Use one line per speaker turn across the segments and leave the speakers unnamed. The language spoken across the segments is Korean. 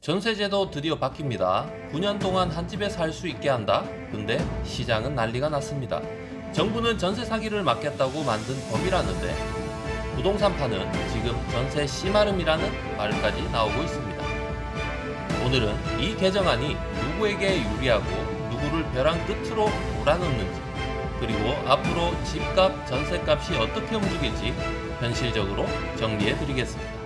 전세제도 드디어 바뀝니다. 9년 동안 한 집에 살 수 있게 한다? 근데 시장은 난리가 났습니다. 정부는 전세 사기를 막겠다고 만든 법이라는데 부동산파는 지금 전세 씨마름이라는 말까지 나오고 있습니다. 오늘은 이 개정안이 누구에게 유리하고 누구를 벼랑 끝으로 몰아넣는지 그리고 앞으로 집값, 전세값이 어떻게 움직일지 현실적으로 정리해 드리겠습니다.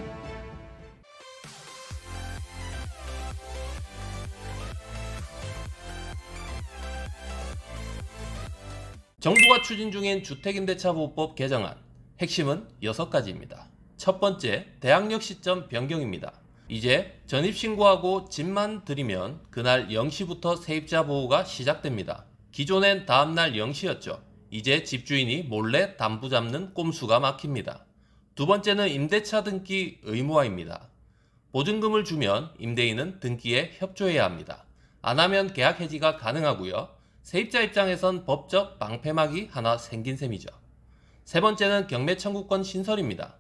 정부가 추진 중인 주택임대차보호법 개정안 핵심은 6가지입니다. 첫 번째, 대학력 시점 변경입니다. 이제 전입신고하고 집만 들이면 그날 0시부터 세입자 보호가 시작됩니다. 기존엔 다음날 0시였죠. 이제 집주인이 몰래 담부 잡는 꼼수가 막힙니다. 두 번째는 임대차 등기 의무화입니다. 보증금을 주면 임대인은 등기에 협조해야 합니다. 안 하면 계약 해지가 가능하고요. 세입자 입장에선 법적 방패막이 하나 생긴 셈이죠. 세 번째는 경매 청구권 신설입니다.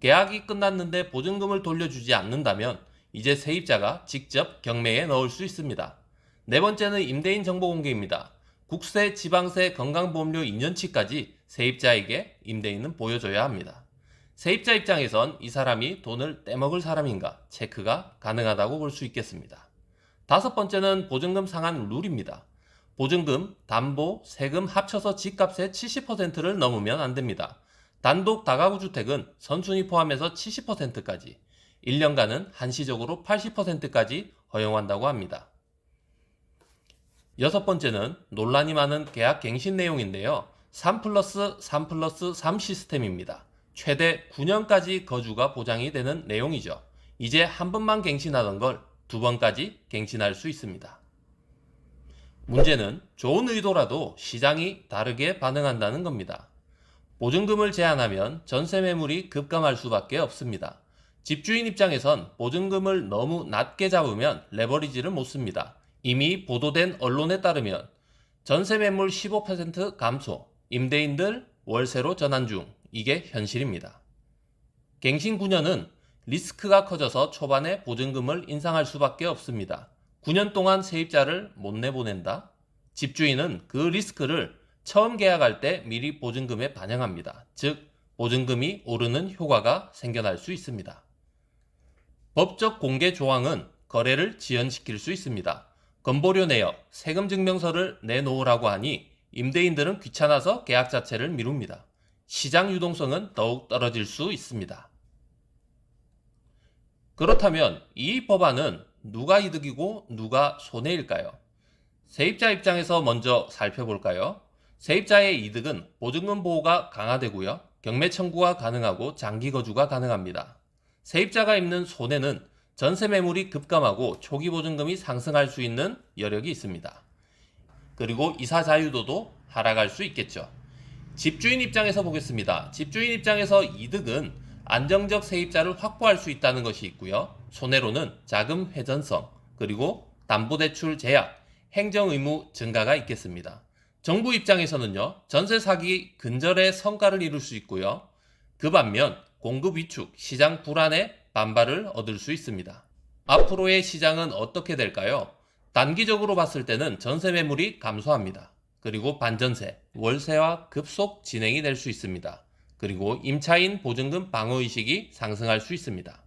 계약이 끝났는데 보증금을 돌려주지 않는다면 이제 세입자가 직접 경매에 넣을 수 있습니다. 네 번째는 임대인 정보 공개입니다. 국세, 지방세, 건강보험료 2년치까지 세입자에게 임대인은 보여줘야 합니다. 세입자 입장에선 이 사람이 돈을 떼먹을 사람인가 체크가 가능하다고 볼 수 있겠습니다. 다섯 번째는 보증금 상한 룰입니다. 보증금, 담보, 세금 합쳐서 집값의 70%를 넘으면 안 됩니다. 단독 다가구 주택은 선순위 포함해서 70%까지, 1년간은 한시적으로 80%까지 허용한다고 합니다. 여섯 번째는 논란이 많은 계약 갱신 내용인데요. 3 플러스 3 플러스 3 시스템입니다. 최대 9년까지 거주가 보장이 되는 내용이죠. 이제 한 번만 갱신하던 걸 두 번까지 갱신할 수 있습니다. 문제는 좋은 의도라도 시장이 다르게 반응한다는 겁니다. 보증금을 제한하면 전세 매물이 급감할 수밖에 없습니다. 집주인 입장에선 보증금을 너무 낮게 잡으면 레버리지를 못 씁니다. 이미 보도된 언론에 따르면 전세 매물 15% 감소, 임대인들 월세로 전환 중, 이게 현실입니다. 갱신 9년은 리스크가 커져서 초반에 보증금을 인상할 수밖에 없습니다. 9년 동안 세입자를 못 내보낸다? 집주인은 그 리스크를 처음 계약할 때 미리 보증금에 반영합니다. 즉, 보증금이 오르는 효과가 생겨날 수 있습니다. 법적 공개 조항은 거래를 지연시킬 수 있습니다. 건보료 내역, 세금 증명서를 내놓으라고 하니 임대인들은 귀찮아서 계약 자체를 미룹니다. 시장 유동성은 더욱 떨어질 수 있습니다. 그렇다면 이 법안은 누가 이득이고 누가 손해일까요? 세입자 입장에서 먼저 살펴볼까요? 세입자의 이득은 보증금 보호가 강화되고요. 경매 청구가 가능하고 장기 거주가 가능합니다. 세입자가 입는 손해는 전세 매물이 급감하고 초기 보증금이 상승할 수 있는 여력이 있습니다. 그리고 이사 자유도도 하락할 수 있겠죠. 집주인 입장에서 보겠습니다. 집주인 입장에서 이득은 안정적 세입자를 확보할 수 있다는 것이 있고요. 손해로는 자금 회전성, 그리고 담보대출 제약, 행정 의무 증가가 있겠습니다. 정부 입장에서는요, 전세 사기 근절의 성과를 이룰 수 있고요. 그 반면 공급 위축, 시장 불안에 반발을 얻을 수 있습니다. 앞으로의 시장은 어떻게 될까요? 단기적으로 봤을 때는 전세 매물이 감소합니다. 그리고 반전세, 월세와 급속 진행이 될 수 있습니다. 그리고 임차인 보증금 방어 의식이 상승할 수 있습니다.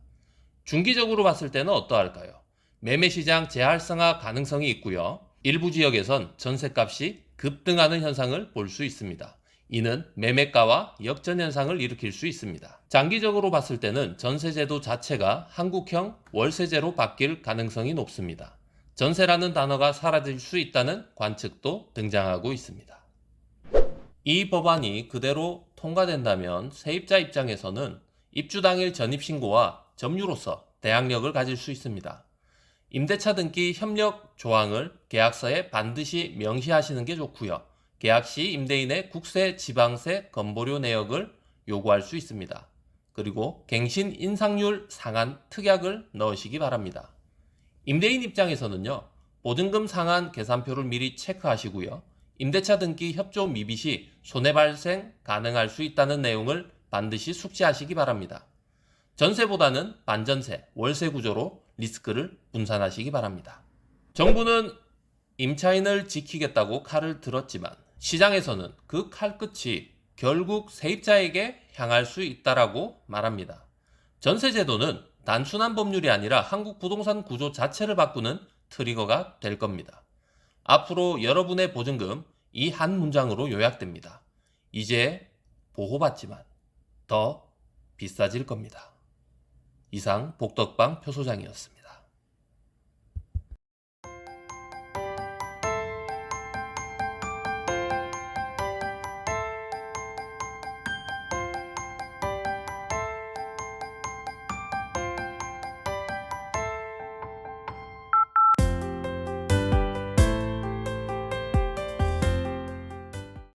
중기적으로 봤을 때는 어떠할까요? 매매 시장 재활성화 가능성이 있고요. 일부 지역에선 전세값이 급등하는 현상을 볼 수 있습니다. 이는 매매가와 역전 현상을 일으킬 수 있습니다. 장기적으로 봤을 때는 전세제도 자체가 한국형 월세제로 바뀔 가능성이 높습니다. 전세라는 단어가 사라질 수 있다는 관측도 등장하고 있습니다. 이 법안이 그대로 통과된다면 세입자 입장에서는 입주 당일 전입신고와 점유로서 대항력을 가질 수 있습니다. 임대차 등기 협력 조항을 계약서에 반드시 명시하시는 게 좋고요. 계약 시 임대인의 국세, 지방세, 건보료 내역을 요구할 수 있습니다. 그리고 갱신 인상률 상한 특약을 넣으시기 바랍니다. 임대인 입장에서는요, 보증금 상한 계산표를 미리 체크하시고요. 임대차 등기 협조 미비 시 손해 발생 가능할 수 있다는 내용을 반드시 숙지하시기 바랍니다. 전세보다는 반전세, 월세 구조로 리스크를 분산하시기 바랍니다. 정부는 임차인을 지키겠다고 칼을 들었지만 시장에서는 그 칼 끝이 결국 세입자에게 향할 수 있다라고 말합니다. 전세 제도는 단순한 법률이 아니라 한국 부동산 구조 자체를 바꾸는 트리거가 될 겁니다. 앞으로 여러분의 보증금 이 한 문장으로 요약됩니다. 이제 보호받지만 더 비싸질 겁니다. 이상 복덕방 표소장이었습니다.